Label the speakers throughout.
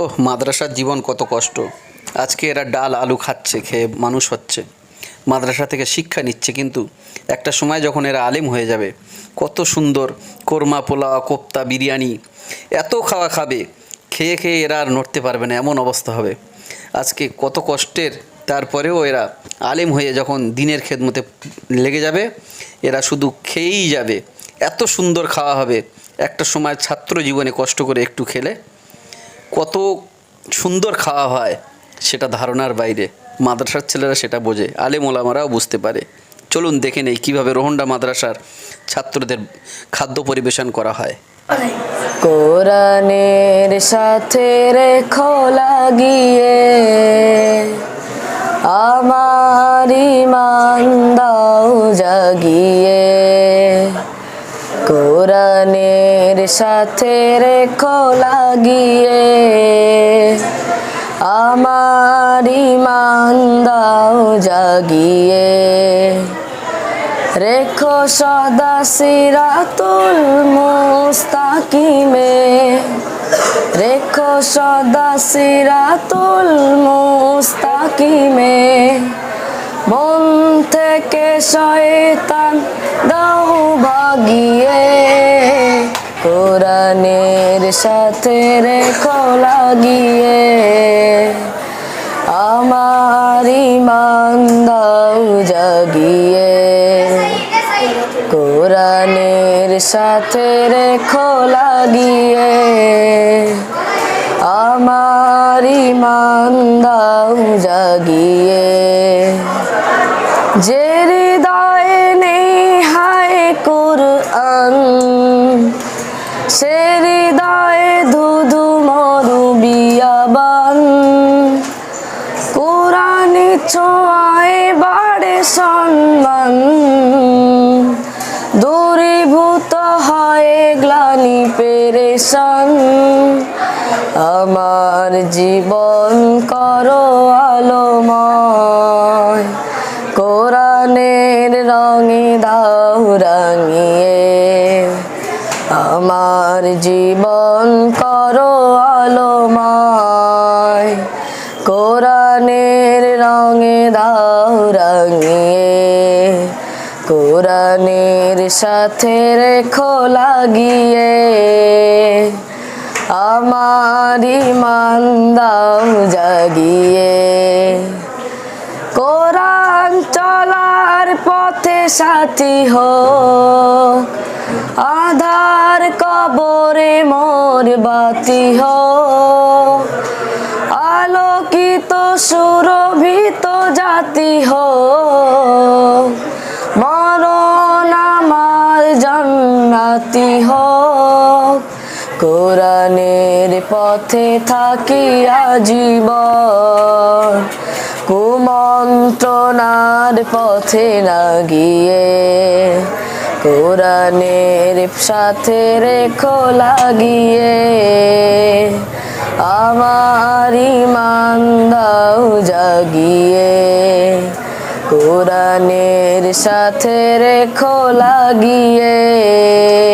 Speaker 1: ওহ, মাদ্রাসার জীবন কত কষ্ট। আজকে এরা ডাল, আলু খাচ্ছে, খেয়ে মানুষ হচ্ছে। মাদ্রাসা থেকে শিক্ষা নিচ্ছে, কিন্তু একটা সময় যখন এরা আলেম হয়ে যাবে, কত সুন্দর কোরমা পোলাও, কোপ্তা, বিরিয়ানি, এত খাওয়া খাবে, খেয়ে খেয়ে এরা আর নড়তে পারবে না, এমন অবস্থা হবে। আজকে কত কষ্টের, তারপরেও এরা আলেম হয়ে যখন দিনের খেদমতে লেগে যাবে, এরা শুধু খেয়েই যাবে। এত সুন্দর খাওয়া হবে, একটা সময় ছাত্র জীবনে কষ্ট করে একটু খেলে কত সুন্দর খাওয়া হয় সেটা ধারণার বাইরে। মাদ্রাসার ছেলেরা সেটা বোঝে, আলেম ওলামারাও বুঝতে পারে। চলুন দেখে নেই কীভাবে রোহন্ডা মাদ্রাসার ছাত্রদের খাদ্য পরিবেশন করা হয়।
Speaker 2: কোরআনের সাথে রেখো লাগিয়ে, আমার ইমান দাও জাগিয়ে। কোরআনের সাথে রেখো লাগিয়ে। আমার ইমান দাও জাগিয়ে। রেখো সদা সিরাতুল মুস্তাকিমে। রেখো সদা সিরাতুল মুস্তাকিমে। মন থেকে শয়তান লাগিয়ে আমার ইমান জাগিয়ে। কোরআনের সাথে রেখো লাগিয়ে। আমার ইমান জাগিয়ে। যে ছোঁয়ায় বাড়ে সম্মান। দূরীভূত হয় গ্লানি পেরেশান। আমার জীবন করো আলোময়। কোরআনের রঙে দাও রাঙিয়ে। আমার জীবন কোরআনের সাথে রেখো লাগিয়ে। আমার ইমান দাও জাগিয়ে। কোরআন চলার পথে সাথী হোক। আধার কবরে মোর বাতি হো আলোকিত সুরভিত জাতি হোক। জান্নাতি হোক। কোরআনের পথে থাকি আজীবন। কুমন্ত্রণার পথে না গিয়ে। কোরআনের সাথে রেখো লাগিয়ে। আমার ইমান দাও জাগিয়ে। কোরআনের সাথে রেখো লাগিয়ে।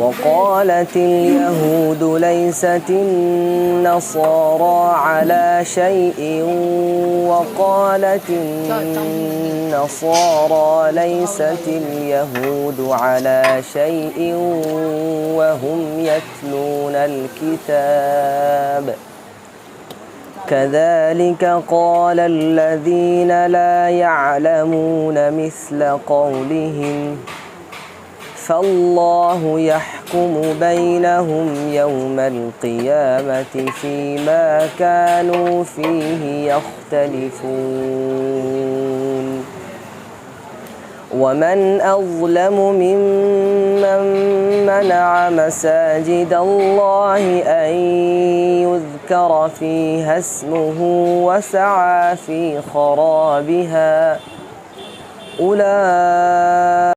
Speaker 3: وقالت اليهود ليست النصارى على شيء وقالت النصارى ليست اليهود على شيء وهم يتلون الكتاب. كذلك قال الذين لا يعلمون مثل قولهم فالله يحكم بينهم يوم القيامة فيما كانوا فيه يختلفون. ومن أظلم ممن منع مساجد الله أن يذكر فيها اسمه وسعى في خرابها. أولئك